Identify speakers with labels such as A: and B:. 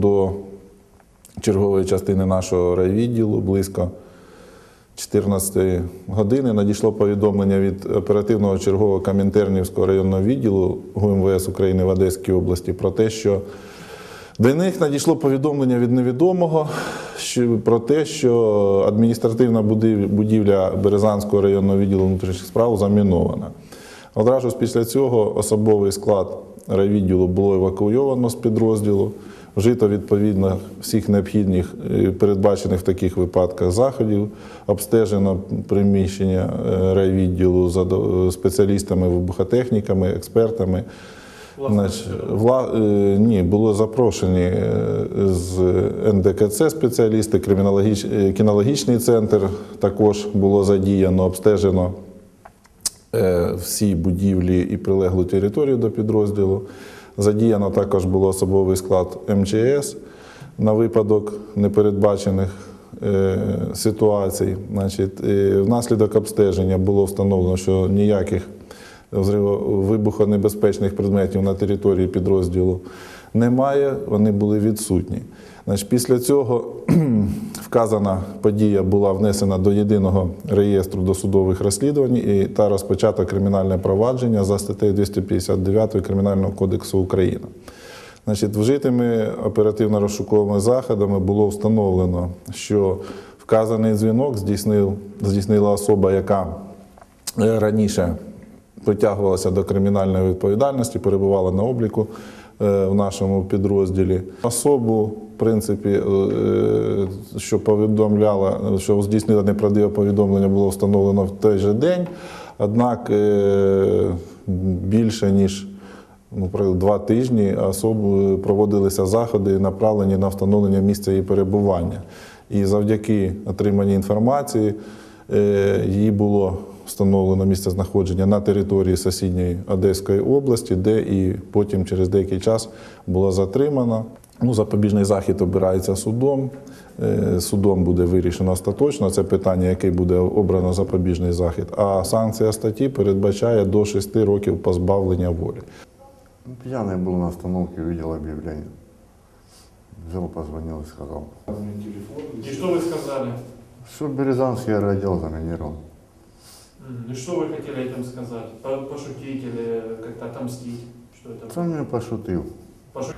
A: До чергової частини нашого райвідділу близько 14 години надійшло повідомлення від оперативного чергового Камінтернівського районного відділу ГУМВС України в Одеській області про те, що до них надійшло повідомлення від невідомого про те, що адміністративна будівля Березанського районного відділу внутрішніх справ замінована. Одразу ж після цього особовий склад райвідділу було евакуйовано з підрозділу, вжито відповідно всіх необхідних е, передбачених в таких випадках заходів, обстежено приміщення е, райвідділу за спеціалістами, вибухотехніками, експертами. Значить, вла... е, ні, було запрошені е, з НДКЦ спеціалісти, кримінологіч... е, кінологічний центр також було задіяно, обстежено. е, всі будівлі і прилеглу територію до підрозділу. Задіяно також було особовий склад МЧС на випадок непередбачених е, ситуацій. Значить, е, внаслідок обстеження було встановлено, що ніяких вибухонебезпечних предметів на території підрозділу немає, вони були відсутні. Значить, після цього вказана подія була внесена до єдиного реєстру досудових розслідувань та розпочато кримінальне провадження за статтею 259 Кримінального кодексу України. Значить, вжитими оперативно-розшуковими заходами було встановлено, що вказаний дзвінок здійснив, здійснила особа, яка е, раніше притягувалася до кримінальної відповідальності, перебувала на обліку е, в нашому підрозділі. Особу, принципі, е, що повідомляла, що здійснила неправдиве повідомлення, було встановлено в той же день. Однак е, більше ніж ну, два тижні особу проводилися заходи, направлені на встановлення місця її перебування. І завдяки отриманій інформації е, її було встановлено місце знаходження на території сусідньої Одеської області, де і потім через деякий час була затримана. Ну, запобіжний захід обирається судом. Е, Судом буде вирішено остаточно це питання, який буде обрано запобіжний захід. А санкція статті передбачає до 6 років позбавлення волі.
B: Ну, Пьяный был на остановке, увидел объявление. Взял, позвонил и сказал,
C: И что вы сказали?
B: что Березанский аэроотдел заминирован.
C: М, И что вы хотели этим сказать? По- Пошутить или как-то отомстить? Что это?
B: Сам мне пошутил.
C: Пошу-